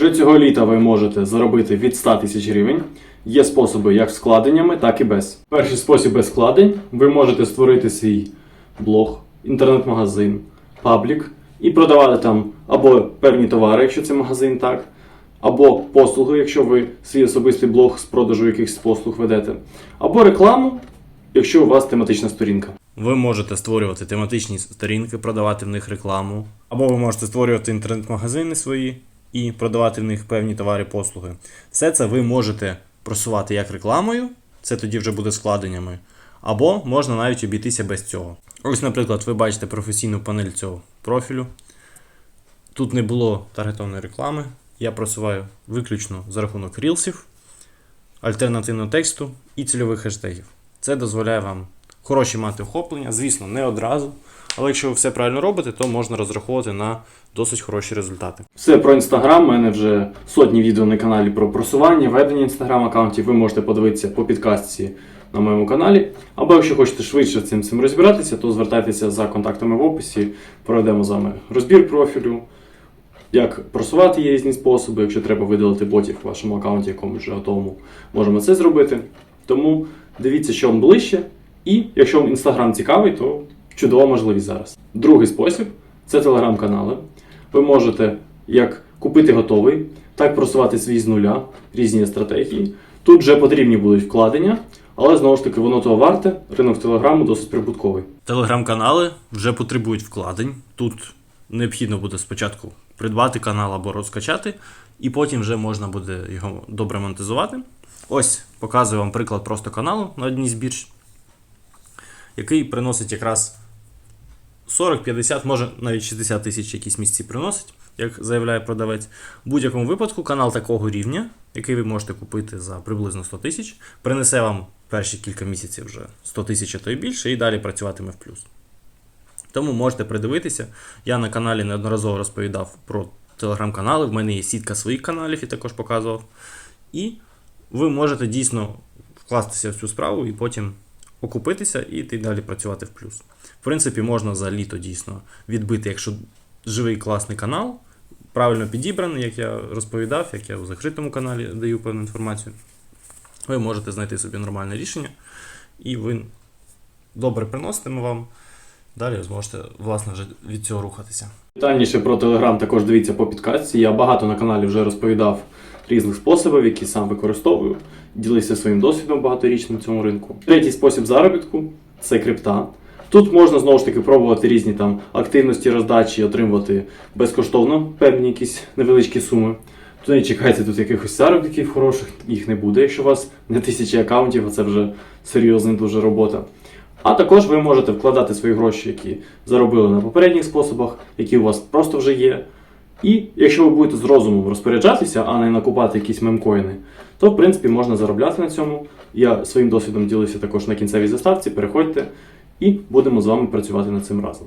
Вже цього літа ви можете заробити від 100 тисяч гривень. Є способи як з вкладеннями, так і без. Перший спосіб без вкладень ви можете створити свій блог, інтернет-магазин, паблік і продавати там або певні товари, якщо це магазин, так, або послуги, якщо ви свій особистий блог з продажу якихось послуг ведете, або рекламу, якщо у вас тематична сторінка. Ви можете створювати тематичні сторінки, продавати в них рекламу, або ви можете створювати інтернет-магазини свої і продавати в них певні товари послуги. Все це ви можете просувати як рекламою, це тоді вже буде складеннями, або можна навіть обійтися без цього. Ось, наприклад, ви бачите професійну панель цього профілю. Тут не було таргетованої реклами. Я просуваю виключно за рахунок рілсів, альтернативного тексту і цільових хештегів. Це дозволяє вам хороші мати охоплення, звісно, не одразу. Але якщо ви все правильно робите, то можна розраховувати на досить хороші результати. Все про інстаграм. У мене вже сотні відео на каналі про просування, ведення інстаграм аккаунтів. Ви можете подивитися по підкастці на моєму каналі. Або якщо хочете швидше цим цим розбиратися, то звертайтеся за контактами в описі. Проведемо з вами розбір профілю. Як просувати є різні способи, якщо треба видалити ботів в вашому аккаунті, якомусь вже готовому, можемо це зробити. Тому дивіться, що вам ближче. І якщо вам інстаграм цікавий, то чудова можливість зараз. Другий спосіб це телеграм-канали. Ви можете як купити готовий, так просувати свій з нуля, різні стратегії. Тут вже потрібні будуть вкладення, але знову ж таки воно того варте. Ринок телеграму досить прибутковий. Телеграм-канали вже потребують вкладень. Тут необхідно буде спочатку придбати канал або розкачати, і потім вже можна буде його добре монетизувати. Ось показую вам приклад просто каналу на одній з бірж, який приносить якраз 40-50, може навіть 60 тисяч якісь місці приносить, як заявляє продавець. В будь-якому випадку канал такого рівня, який ви можете купити за приблизно 100 тисяч, принесе вам перші кілька місяців вже 100 тисяч, а то й більше, і далі працюватиме в плюс. Тому можете придивитися. Я на каналі неодноразово розповідав про телеграм-канали. В мене є сітка своїх каналів і також показував. І ви можете дійсно вкластися в цю справу і потім окупитися і йти далі працювати в плюс. В принципі, можна за літо дійсно відбити, якщо живий класний канал, правильно підібраний, як я розповідав, як я у закритому каналі даю певну інформацію. Ви можете знайти собі нормальне рішення, і ви добре приноситиме вам. Далі зможете власне вже від цього рухатися. Детальніше про Telegram також дивіться по підкастці. Я багато на каналі вже розповідав різних способів, які сам використовую. Ділився своїм досвідом багаторічним в цьому ринку. Третій спосіб заробітку це крипта. Тут можна знову ж таки пробувати різні там активності роздачі, отримувати безкоштовно певні якісь невеличкі суми. То не чекайте тут якихось заробітків хороших, їх не буде, якщо у вас не тисячі аккаунтів, а це вже серйозна дуже робота. А також ви можете вкладати свої гроші, які заробили на попередніх способах, які у вас просто вже є. І якщо ви будете з розумом розпоряджатися, а не накупати якісь мемкоїни, то в принципі можна заробляти на цьому. Я своїм досвідом ділився також на кінцевій заставці. Переходьте і будемо з вами працювати над цим разом.